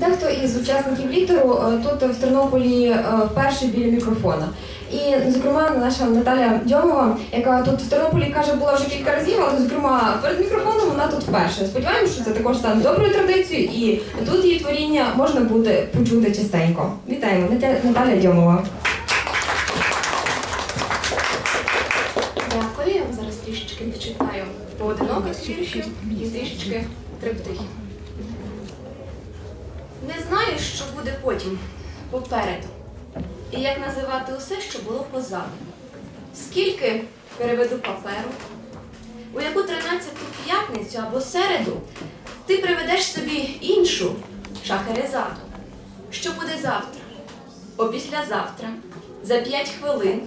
Дехто із учасників літеру е, тут в Тернополі е, вперше біля мікрофона. І, зокрема, наша Наталя Дьомова, яка тут в Тернополі каже, була вже кілька разів, але зокрема перед мікрофоном вона тут вперше. Сподіваємося, що це також стане доброю традицією, і тут її творіння можна буде почути частенько. Вітаємо, Наталя Дьомова. Дякую. Я вам зараз трішечки почитаю поодиноких віршів і трішечки триптихів. Не знаю, що буде потім, попереду. І як називати усе, що було позаду. Скільки переведу паперу, у яку 13-ту п'ятницю або середу ти приведеш собі іншу шахерезаду. Що буде завтра? Опіслязавтра, за п'ять хвилин,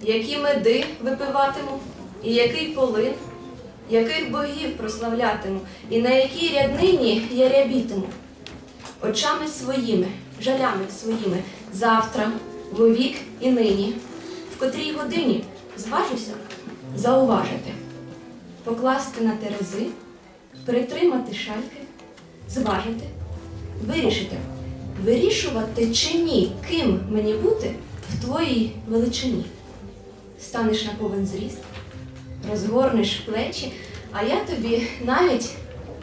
які меди випиватиму, і який полин, яких богів прославлятиму, і на якій ряднині я рябітиму. Очами своїми, жалями своїми, завтра, вовік і нині, в котрій годині зважуся зауважити, покласти на терези, притримати шальки, зважити, вирішити, вирішувати чи ні, ким мені бути в твоїй величині станеш на повен зріст, розгорнеш плечі, а я тобі навіть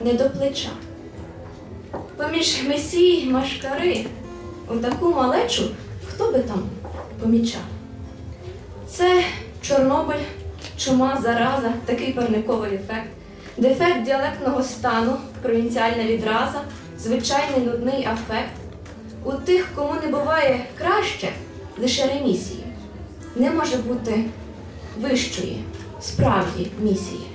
не до плеча. Поміж месій й машкари, у таку малечу хто би там помічав? Це Чорнобиль, чума, зараза, такий парниковий ефект, дефект діалектного стану, провінціальна відраза, звичайний нудний афект. У тих, кому не буває краще, лише ремісії не може бути вищої, справді місії.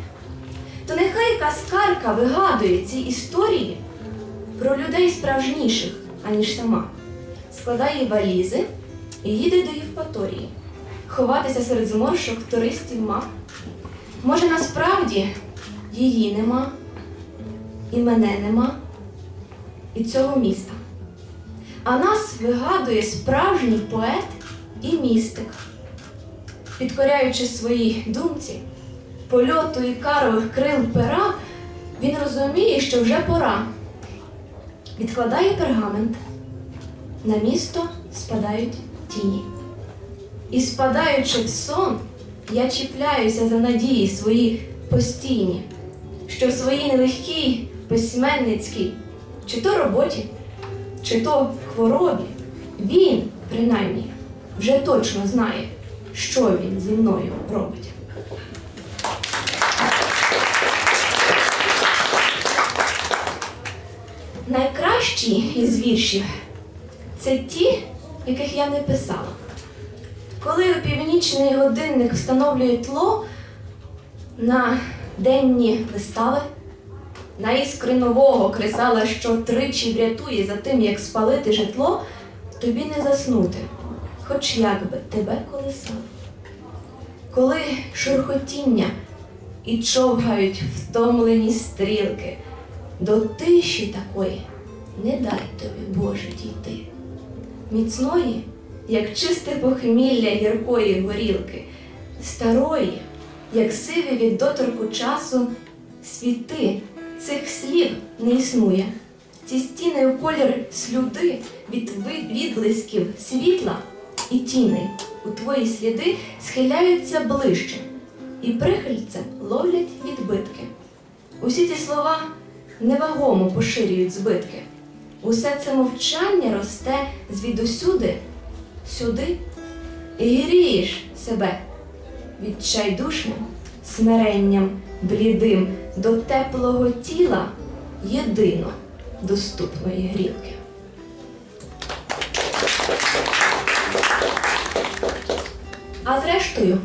То нехай каскарка вигадує ці історії про людей справжніших, аніж сама, складає валізи і їде до Євпаторії, ховатися серед зморшок туристів мав. Може, насправді її нема, і мене нема, і цього міста. А нас вигадує справжній поет і містик підкоряючи своїй думці, польоту і карових крил пера, він розуміє, що вже пора. Відкладає пергамент, на місто спадають тіні. І спадаючи в сон, я чіпляюся за надії свої постійні, що в своїй нелегкій письменницькій, чи то роботі, чи то хворобі, він, принаймні, вже точно знає що він зі мною робить. Найкращі із віршів це ті, яких я не писала. Коли у північний годинник встановлює тло на денні вистави, на іскри нового кресала, що тричі врятує за тим, як спалити житло, тобі не заснути хоч як би тебе колесав. Коли шурхотіння і човгають втомлені стрілки, до тиші такої не дай тобі, Боже, дійти. Міцної, як чисте похмілля гіркої горілки, старої, як сиві від доторку часу, світи цих слів не існує. Ці стіни у колір слюди від відблисків світла і тіни у твої сліди схиляються ближче, і прихильцем ловлять відбитки. Усі ці слова невагомо поширюють збитки. Усе це мовчання росте звідусюди, сюди, і грієш себе відчайдушним смиренням блідим до теплого тіла єдино доступної грілки. А зрештою,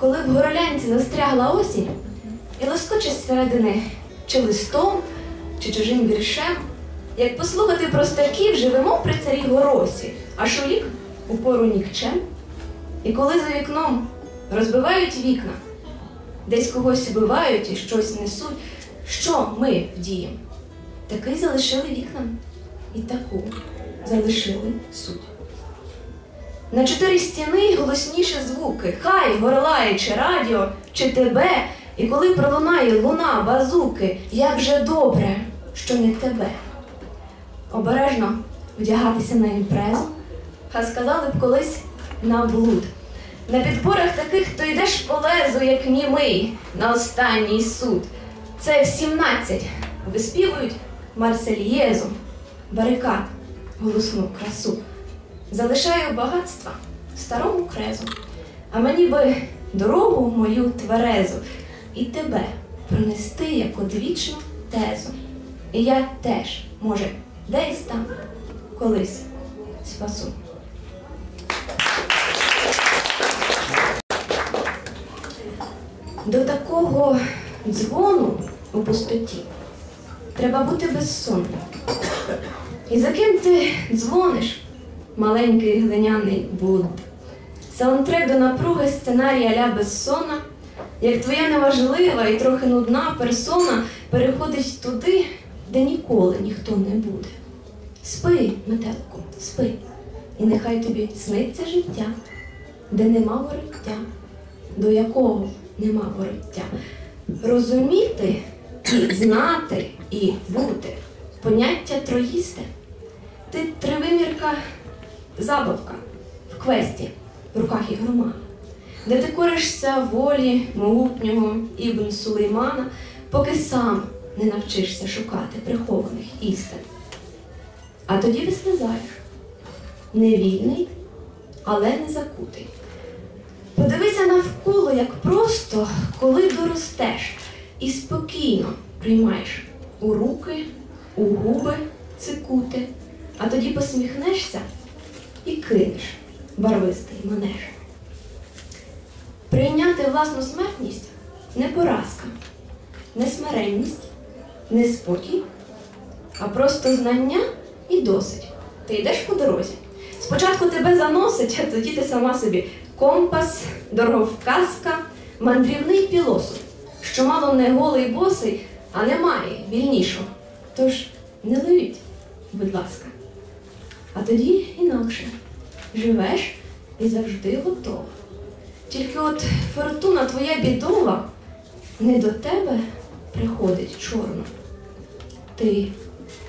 коли в горлянці застрягла осінь і лоскоче зсередини чи листом, чи чужим віршем, як послухати простаків, живемо при царі горосі, а шулік у пору нікчем. І коли за вікном розбивають вікна, десь когось убивають і щось несуть, що ми вдіємо? Такий залишили вікнам і таку залишили суть. На чотири стіни голосніше звуки, хай горлає чи радіо, чи тебе, і коли пролунає луна, базуки, як же добре, що не тебе. обережно вдягатися на імпрезу, а сказали б колись на блуд. На підборах таких то йдеш по лезу, як німий, на останній суд. Це в 17 виспівують Марсельєзу, барикад, голосну красу. Залишаю багатства старому крезу, а мені би дорогу мою тверезу і тебе пронести як одвічну тезу. І я теж, може, десь там колись спасу. До такого дзвону у пустоті треба бути безсонним. І за ким ти дзвониш, маленький глиняний Буд? Саундтрек до напруги сценарія ля безсона, як твоя неважлива і трохи нудна персона переходить туди, де ніколи ніхто не буде. Спи, метелку, спи, і нехай тобі сниться життя, де нема вороття, до якого нема вороття. Розуміти і знати і бути поняття троїсте. Ти тривимірка забавка в квесті в руках і ігромана, де ти коришся волі могутнього Ібн Сулеймана, поки сам не навчишся шукати прихованих істин. А тоді вислизаєш невільний, але не закутий. Подивися навколо, як просто, коли доростеш, і спокійно приймаєш у руки, у губи цикути, а тоді посміхнешся і кинеш барвистий манеж. Прийняти власну смертність не поразка, не смиренність, не спокій, а просто знання і досить. Ти йдеш по дорозі. Спочатку тебе заносить, а тоді ти сама собі компас, дороговказка, мандрівний філософ, що мало не голий босий, а немає вільнішого. Тож не ловіть, будь ласка. А тоді інакше живеш і завжди готова. Тільки от фортуна твоя бідова не до тебе приходить чорно. Ти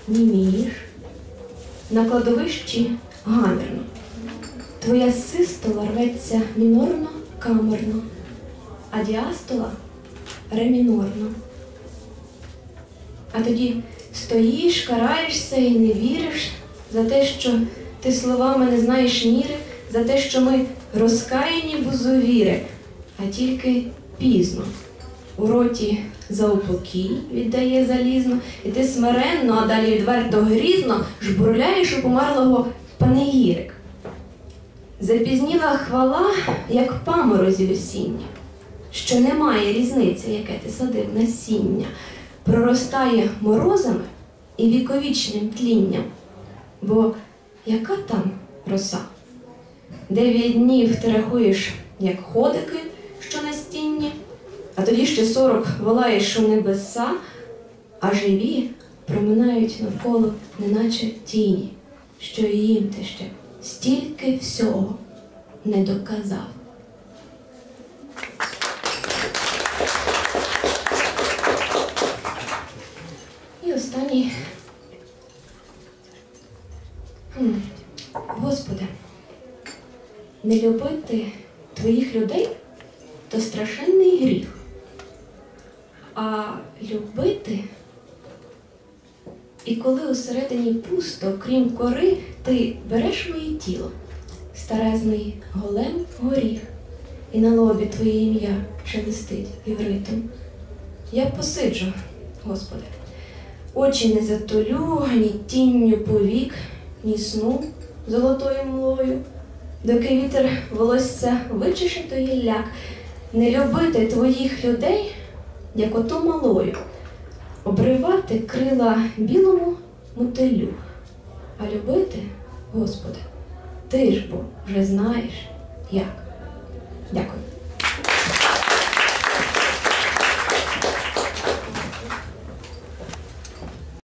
німієш на кладовищі гамірно. Твоя систола рветься мінорно камерно, а діастола ремінорно. А тоді стоїш, караєшся і не віриш за те, що ти словами не знаєш міри, за те, що ми розкаяні бузовіри, а тільки пізно. У роті за упокій віддає залізно, і ти смиренно, а далі відверто грізно жбурляєш у померлого панегірик. Запізніла хвала, як паморозі осіння, що немає різниці, яке ти садив насіння, проростає морозами і віковічним тлінням. Бо яка там роса? Дев'ять днів ти рахуєш, як ходики, що на стінні, а тоді ще сорок волаєш у небеса, а живі проминають навколо, неначе тіні, що їм ти ще стільки всього не доказав. І останній. Не любити твоїх людей то страшенний гріх. А любити, і коли усередині пусто, крім кори, ти береш моє тіло, старезний голем горіх, і на лобі твоє ім'я шелестить івритом. Я посиджу, Господи, очі не затолю, ні тінню повік, ні сну золотою млою, доки вітер волосся вичише, то гілляк, не любити твоїх людей, як ото малою, обривати крила білому мотилю, а любити, Господи, ти ж бо вже знаєш як. Дякую.